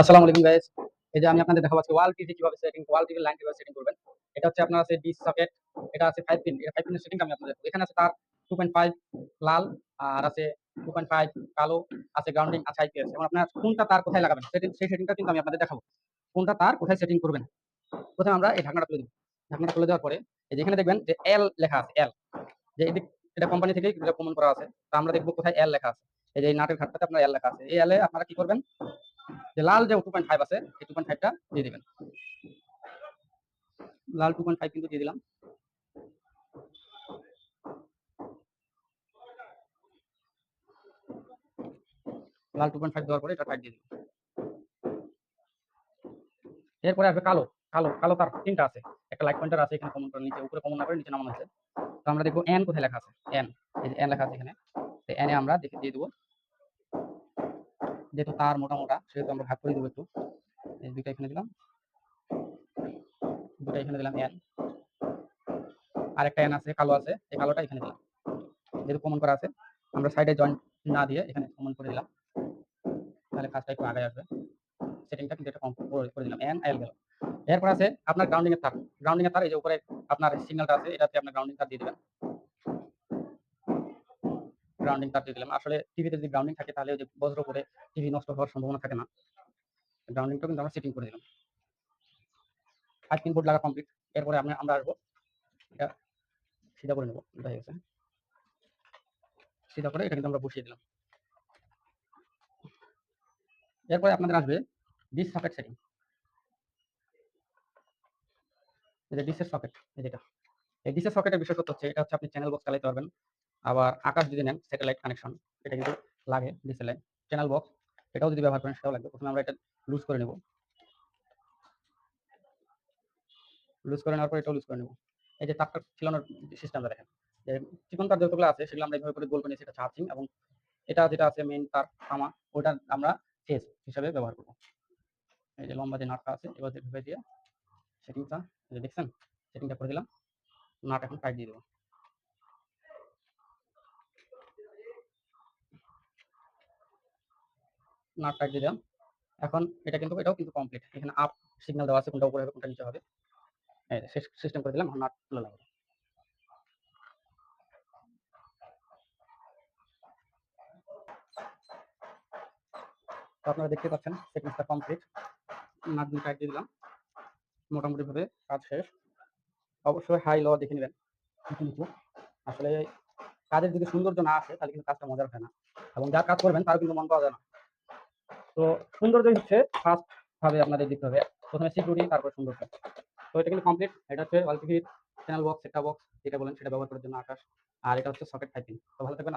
আসসালামু আলাইকুম গাইস এই যে আমি আপনাদের দেখাবো ওয়াল টিভি কীভাবে সেটিং ওয়াল টিভি লাইন কীভাবে সেটিং করবেন। এটা হচ্ছে আপনার আছে সকেট এটা আছে 5 পিন এটা 5 পিনের সেটিংটা আমি আপনাদের এখানে আছে তার 2.5 লাল, আর আছে 2.5 কালো, আছে গ্রাউন্ডিং আছে আইপিএস আপনার কোনটা তার কোথায় লাগাবেন? সেটিং সেই সেটিংটা কিন্তু আমি আপনাদের দেখাবো। কোনটা তার কোথায় সেটিং করবেন? প্রথমে আমরা এই ঢাকনাটা তুলে দেব। ঢাকনাটা তুলে দেওয়ার পরে এই যে এখানে দেখবেন যে এল লেখা আছে এল যে এটা কোম্পানি থেকে কমন করা আছে, তো আমরা দেখব কোথায় এল লেখা আছে। এই যে নাটের ঘাটটাতে আপনার এল লেখা আছে। এই এলে আপনারা কি করবেন? যে লাল যে টু পয়েন্ট ফাইভ আছে, এই টু পয়েন্ট ফাইভটা দিয়ে দিবেন। লাল টু পয়েন্ট ফাইভ কিন্তু দিয়ে দিলাম। লাল টু পয়েন্ট ফাইভ দেওয়ার পরে এটা টাইট দিয়ে এরপরে আসবে কালো কালো কালো তার তিনটা আছে। একটা লাইট পয়েন্টার আছে, এখানে কমন করে নিচে, উপরে কমন না করে নিচে নামানো আছে তো আমরা দেখব এন কোথায় লেখা আছে এন এই যে এন লেখা আছে এখানে। এনে আমরা দেখে দিয়ে দেবো যেহেতু তার মোটা মোটা সেহেতু আমরা ভাগ করে দেবো একটু। দুইটা এখানে দিলাম। দুটা এখানে দিলাম এন আর একটা এন আছে, কালো আছে, এই কালোটা এখানে দিলাম। যেহেতু কমন করা আছে, আমরা সাইডে জয়েন্ট না দিয়ে এখানে কমন করে দিলাম। তাহলে কাজটা একটু আগে আসবে। সেটিংটা কিন্তু এটা কম করে দিলাম। এন এল গেল। এরপর আছে আপনার গ্রাউন্ডিং এর তার। গ্রাউন্ডিং এর তার, এই যে উপরে আপনার সিগন্যালটা আছে, এটাতে আপনার গ্রাউন্ডিং তার দিয়ে দিবেন। গ্রাউন্ডিং দিয়ে দিলাম আসলে টিভিতে যদি গ্রাউন্ডিং থাকে, তাহলে ওই যে বজ্র করে টিভি নষ্ট হওয়ার সম্ভাবনা থাকে না। গ্রাউন্ডিংটা কিন্তু আমরা সেটিং করে দিলাম। ফাইভ পিন বোর্ড লাগা কমপ্লিট এরপরে আমরা আমরা আসব। এটা সিধা করে নেব। হয়ে গেছে। সিধা করে এটা কিন্তু আমরা বসিয়ে দিলাম। এরপরে আপনাদের আসবে ডিস সকেট সেটিং এই যে ডিসের সকেট এই যেটা এই ডিসের সকেটের বিশেষত্ব হচ্ছে, এটা হচ্ছে আপনি চ্যানেল বক্স চালাতে পারবেন। আবার আকাশ যদি নেন স্যাটেলাইট কানেকশন এটা কিন্তু লাগে ডিসে লাইন চ্যানেল বক্স এটাও যদি ব্যবহার করেন, সেটাও লাগবে। প্রথমে আমরা এটা লুজ করে নেব। লুজ করে নেওয়ার পর এটাও লুজ করে নেব। এই যে তারটা ছিলানোর সিস্টেমটা দেখেন, যে চিকন তার যতগুলো আছে, সেগুলো আমরা এইভাবে করে গোল করে এটা চার্জিং এবং এটা যেটা আছে মেইন তার থামা ওটা আমরা ফেস হিসাবে ব্যবহার করব। এই যে লম্বা যে নাটটা আছে, এবার ভেবে দিয়ে সেটিংটা দেখছেন? সেটিংটা করে দিলাম, নাট এখন টাইট দিয়ে দেবো। নাট টাইট দিয়ে দিলাম এখন এটা কিন্তু, এটাও কিন্তু কমপ্লিট এখানে আপ সিগন্যাল দেওয়া আছে, কোনটা উপরে হবে, কোনটা নিচে হবে। সিস্টেম করে দিলাম নাট খুলে লাগাবো আপনারা দেখতে পাচ্ছেন সেটিংসটা কমপ্লিট নাট দিয়ে টাইট দিয়ে দিলাম। মোটামুটি ভাবে কাজ শেষ। অবশ্যই হাই লো দেখে নেবেন। নিচু আসলে কাজের যদি সৌন্দর্য না আসে, তাহলে কিন্তু কাজটা মজার হয় না। এবং যা কাজ করবেন, তার কিন্তু মন পাওয়া যায় না। তো সৌন্দর্য হচ্ছে ফার্স্ট ভাবে আপনাদের দিতে হবে। প্রথমে সিকিউরিটি তারপর সৌন্দর্য তো এটা কিন্তু কমপ্লিট এটা হচ্ছে ওয়াল চ্যানেল বক্স সেটা বক্স যেটা বলেন সেটা ব্যবহার করার জন্য আকাশ আর এটা হচ্ছে সকেট ফাইপিং তো ভালো থাকবেন